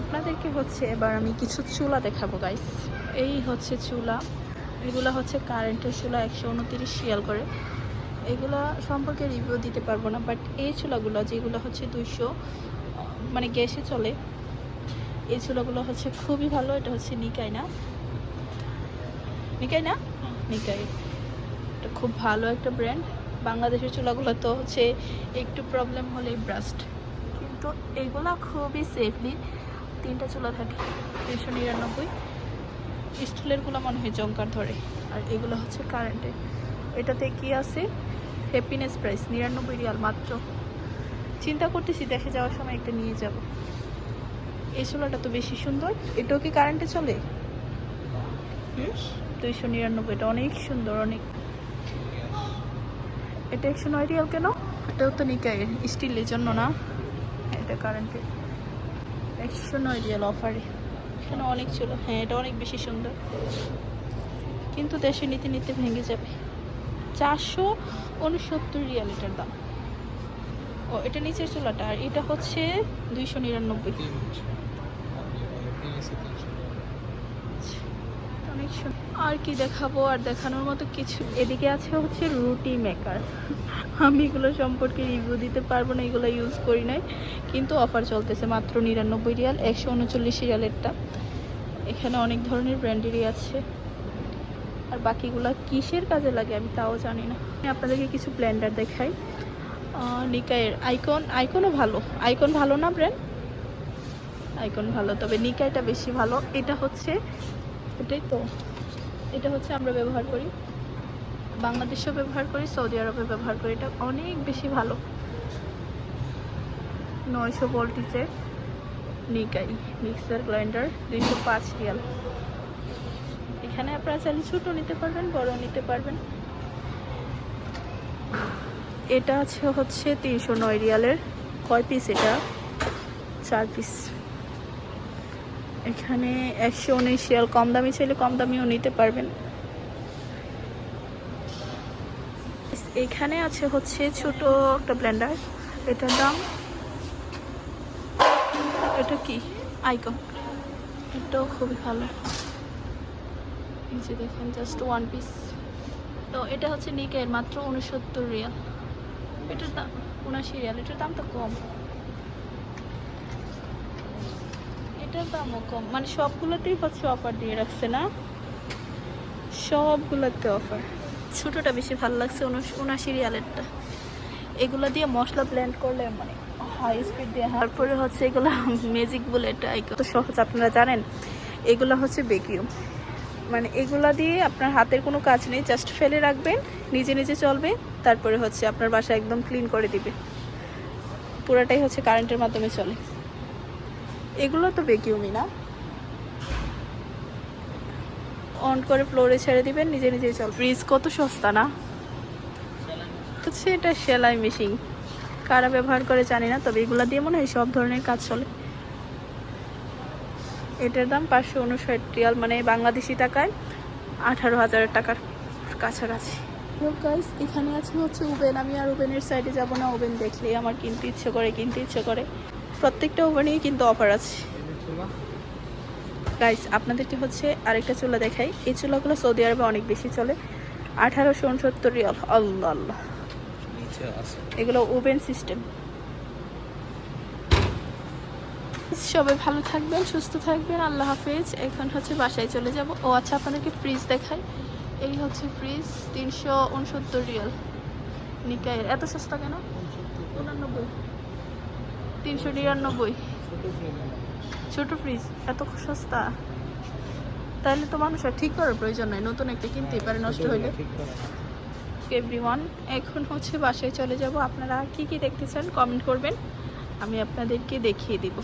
আপনাদেরকে হচ্ছে এবার আমি কিছু চুলা দেখাবো গাইস এই হচ্ছে চুলা। এগুলো হচ্ছে কারেন্টের চুলা, একশো উনতিরিশ শিয়াল করে। এগুলো সম্পর্কে রিভিউ দিতে পারব না বাট এই চুলাগুলো যেগুলো হচ্ছে দুইশো মানে গ্যাসে চলে, এই চুলাগুলো হচ্ছে খুবই ভালো। এটা হচ্ছে নিকাই না? নিকাই না? নিকাই। এটা খুব ভালো একটা ব্র্যান্ড বাংলাদেশের চুলাগুলো তো হচ্ছে একটু প্রবলেম হলেই ব্রাস্ট কিন্তু এগুলো খুবই সেফলি তিনটা চুলা থাকে তিনশো নিরানব্বই। স্টিলেরগুলো মনে হয় জঙ্কার ধরে। আর এগুলো হচ্ছে কারেন্টে এটাতে কি আছে? হ্যাপিনেস প্রাইস নিরানব্বই রিয়াল মাত্র। চিন্তা করতেছি দেখে যাওয়ার সময় একটা নিয়ে যাব। এই চুলাটা তো বেশি সুন্দর। এটাও কি কারেন্টে চলে? দুইশো নিরানব্বই এটা অনেক সুন্দর অনেক। এটা একশো নয় রিয়াল কেন? এটাও তো নিকায় স্টিলের জন্য না। এটা কারেন্টে একশো নয় রিয়াল অফারে এখানে অনেক ছিল। হ্যাঁ এটা অনেক বেশি সুন্দর। কিন্তু দেশে নিতে নিতে ভেঙে যাবে। চারশো উনসত্তর রিয়াল এটার দাম। ও এটা নিচের চুলাটা। আর এটা হচ্ছে দুইশো নিরানব্বই। অনেক। আর কি দেখাবো আর দেখানোর মতো কিছু এদিকে আছে হচ্ছে রুটি মেকার আমি এগুলো সম্পর্কে রিভিউ দিতে পারব না, এগুলো ইউজ করি নাই। কিন্তু অফার চলতেছে মাত্র নিরানব্বই রিয়াল, একশো উনচল্লিশ রিয়ালেরটা। এখানে অনেক ধরনের ব্র্যান্ডেরই আছে। আর বাকিগুলো কিসের কাজে লাগে আমি তাও জানি না। আমি আপনাদেরকে কিছু ব্লেন্ডার দেখাই। নিকায়ের আইকন আইকনও ভালো। আইকন ভালো না ব্র্যান্ড আইকন ভালো, তবে নিকাইটা বেশি ভালো। এটা হচ্ছে এটাই তো। এটা হচ্ছে আমরা ব্যবহার করি। বাংলাদেশেও ব্যবহার করি, সৌদি আরবে ব্যবহার করি। এটা অনেক বেশি ভালো। নয়শো ভোল্টিজের নিকাই, মিক্সার গ্রাইন্ডার, দুইশো পাঁচ রিয়াল। এখানে আপনারা চাইলে ছোটো নিতে পারবেন, বড় নিতে পারবেন। এটা আছে হচ্ছে তিনশো নয় রিয়ালের। কয় পিস এটা? চার পিস এখানে একশো উনিশ রিয়াল, কম দামি চাইলে কম দামিও নিতে পারবেন। এখানে আছে হচ্ছে ছোট একটা ব্লেন্ডার। এটার দাম, এটা কি? আইকন এটাও খুবই ভালো। যে দেখেন জাস্ট ওয়ান পিস তো এটা হচ্ছে নিকের মাত্র উনসত্তর রিয়াল। এটার দাম উনাশি রিয়াল। এটার দাম তো কম। এটার দামও কম। মানে সবগুলোতেই হচ্ছে অফার দিয়ে রাখছে না? সবগুলোতে অফার ছোটোটা বেশি ভালো লাগছে উনশ- রিয়ালেরটা। এগুলো দিয়ে মশলা ব্লেন্ড করলে মানে হাই স্পিড দিয়ে তারপরে হচ্ছে এগুলো ম্যাজিক বুলেট তো সহজ আপনারা জানেন? এগুলো হচ্ছে বেকিউম মানে এগুলা দিয়ে আপনার হাতের কোনো কাজ নেই জাস্ট ফেলে রাখবেন নিজে নিজে চলবে তারপরে হচ্ছে আপনার বাসা একদম ক্লিন করে দিবে। পুরাটাই হচ্ছে কারেন্টের মাধ্যমে চলে। এগুলো তো বেকিউমই না। অন করে ফ্লোরে ছেড়ে দিবেন, নিজে নিজেই চল। ফ্রিজ কত সস্তা না? হচ্ছে এটা সেলাই মেশিন কারা ব্যবহার করে জানি না, তবে এগুলো দিয়ে মনে হয় সব ধরনের কাজ চলে। এটার দাম পাঁচশো উনষাট রিয়াল মানে বাংলাদেশি টাকায় আঠারো হাজার টাকার কাছাকাছি। গাইস এখানে আছে হচ্ছে ওভেন। আমি আর ওভেনের সাইডে যাব না, ওভেন দেখলেই আমার কিনতে ইচ্ছে করে, কিনতে ইচ্ছে করে। প্রত্যেকটা ওভেনেই কিন্তু অফার আছে। গাইস আপনাদেরকে হচ্ছে আরেকটা চুলা দেখাই। এই চুলাগুলো সৌদি আরবে অনেক বেশি চলে। আঠারোশো উনসত্তর রিয়াল। আল্লাহ। আল্লাহ এগুলো ওভেন সিস্টেম সবাই ভালো থাকবেন সুস্থ থাকবেন। আল্লাহ হাফেজ। এখন হচ্ছে বাসায় চলে যাব। ও আচ্ছা আপনাদেরকে ফ্রিজ দেখাই। এই হচ্ছে ফ্রিজ তিনশো উনসত্তর রিয়াল। নিকায়ের। এত সস্তা কেন? উনানব্বই। তিনশো নিরানব্বই। ছোট ফ্রিজ এত সস্তা। তাহলে তো মানুষ আর ঠিক করার প্রয়োজন নাই নতুন একটা কিনতেই পারে নষ্ট হইলে এভরিওয়ান এখন হচ্ছে বাসায় চলে যাব। আপনারা কি কি দেখতে চান কমেন্ট করবেন। আমি আপনাদেরকে দেখিয়ে দিব।